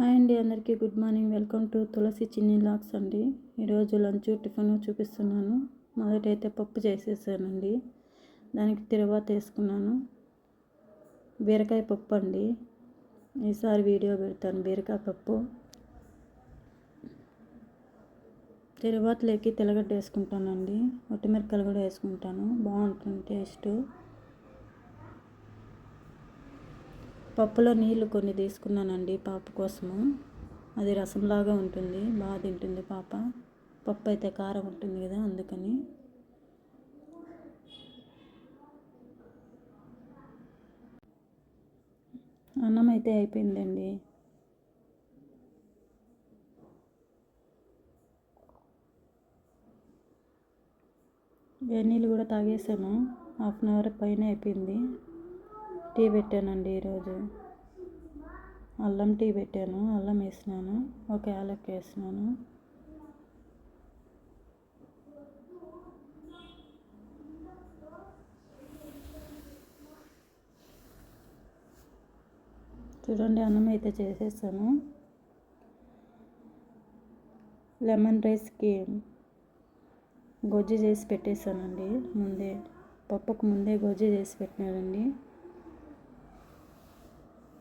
Hi అండి అందరికీ good morning. Welcome to Tulasi Chinni lakhs అండి. ఈరోజు లంచ్ టిఫిన్ చూపిస్తున్నాను. మొదటైతే పప్పు చేసేసానండి. దానికి తిరువాత వేసుకున్నాను బీరకాయ పప్పు అండి. ఈసారి వీడియో పెడతాను బీరకాయ పప్పు. తిరువాతలోకి తెల్లగడ్డ వేసుకుంటానండి. ఒట్టిమిరకాయలు కూడా వేసుకుంటాను. బాగుంటుంది టేస్ట్. పప్పులో నీళ్ళు కొన్ని తీసుకున్నానండి పాప కోసము. అది రసంలాగా ఉంటుంది బాగా తింటుంది పాప. పప్పు అయితే కారం ఉంటుంది కదా అందుకని. అన్నం అయితే అయిపోయిందండి. నీళ్ళు కూడా తాగేసాను హాఫ్ అన్ అవర్ పైన అయిపోయింది. టీ పెట్టానండి ఈరోజు. అల్లం టీ పెట్టాను అల్లం వేసినాను ఒక యాలక్ వేసినాను. చూడండి అన్నం అయితే చేసేసాను. లెమన్ రైస్కి గొజ్జు చేసి పెట్టేశానండి ముందే. పప్పుకు ముందే గొజ్జు చేసి పెట్టినానండి.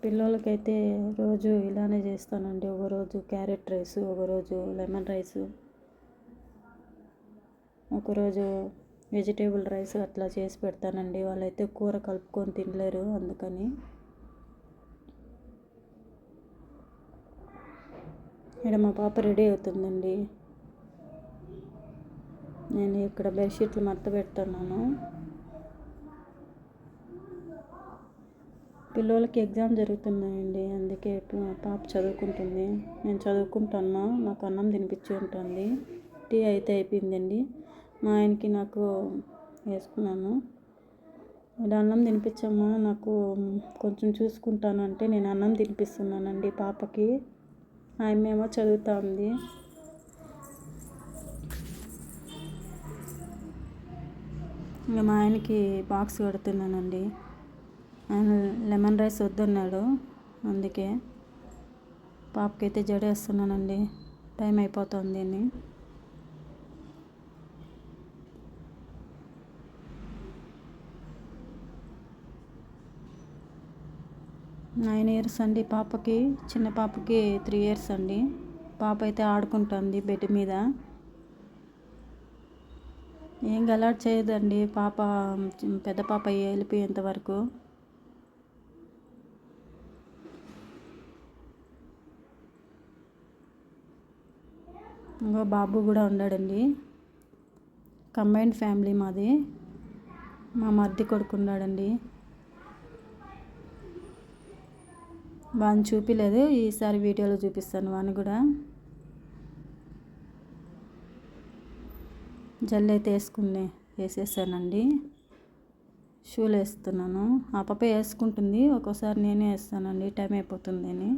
పిల్లలకైతే రోజు ఇలానే చేస్తానండి. ఒకరోజు క్యారెట్ రైస్ ఒకరోజు లెమన్ రైస్ ఒకరోజు వెజిటేబుల్ రైస్ అట్లా చేసి పెడతానండి. వాళ్ళైతే కూర కలుపుకొని తినలేరు అందుకని. ఇక్కడ మా పాప రెడీ అవుతుందండి. నేను ఇక్కడ బెడ్షీట్లు మడత పెడుతున్నాను. పిల్లలకి ఎగ్జామ్ జరుగుతున్నాయండి. అందుకే పాప చదువుకుంటుంది. నేను చదువుకుంటాను నాకు అన్నం తినిపించి ఉంటుంది. టీ అయితే అయిపోయిందండి. మా ఆయనకి నాకు వేసుకున్నాను. అన్నం తినిపించమ్మా. నాకు కొంచెం చూసుకుంటాను అంటే నేను అన్నం తినిపిస్తున్నానండి పాపకి. ఆయమేమో చదువుతా ఉంది. ఇంకా మా ఆయనకి బాక్స్ కడుతున్నానండి. ఆయన లెమన్ రైస్ వద్దన్నాడు. అందుకే పాపకైతే జడేస్తున్నానండి. టైం అయిపోతుంది అని. నైన్ ఇయర్స్ అండి పాపకి. చిన్న పాపకి త్రీ ఇయర్స్ అండి. పాప అయితే ఆడుకుంటుంది బెడ్ మీద. ఏం గలాట్ చేయదండి పాప పెద్ద పాప వెళ్ళిపోయేంత వరకు. ఇంకో బాబు కూడా ఉన్నాడండి. కంబైన్డ్ ఫ్యామిలీ మాది. మా మర్ది కొడుకు ఉన్నాడండి. వాడిని చూపిలేదు. ఈసారి వీడియోలో చూపిస్తాను వాడిని కూడా. జల్లు అయితే వేసుకునే వేసేసానండి. షూలు వేస్తున్నాను. ఆ పాప వేసుకుంటుంది. ఒక్కోసారి నేనే వేస్తానండి. టైం అయిపోతుంది అని.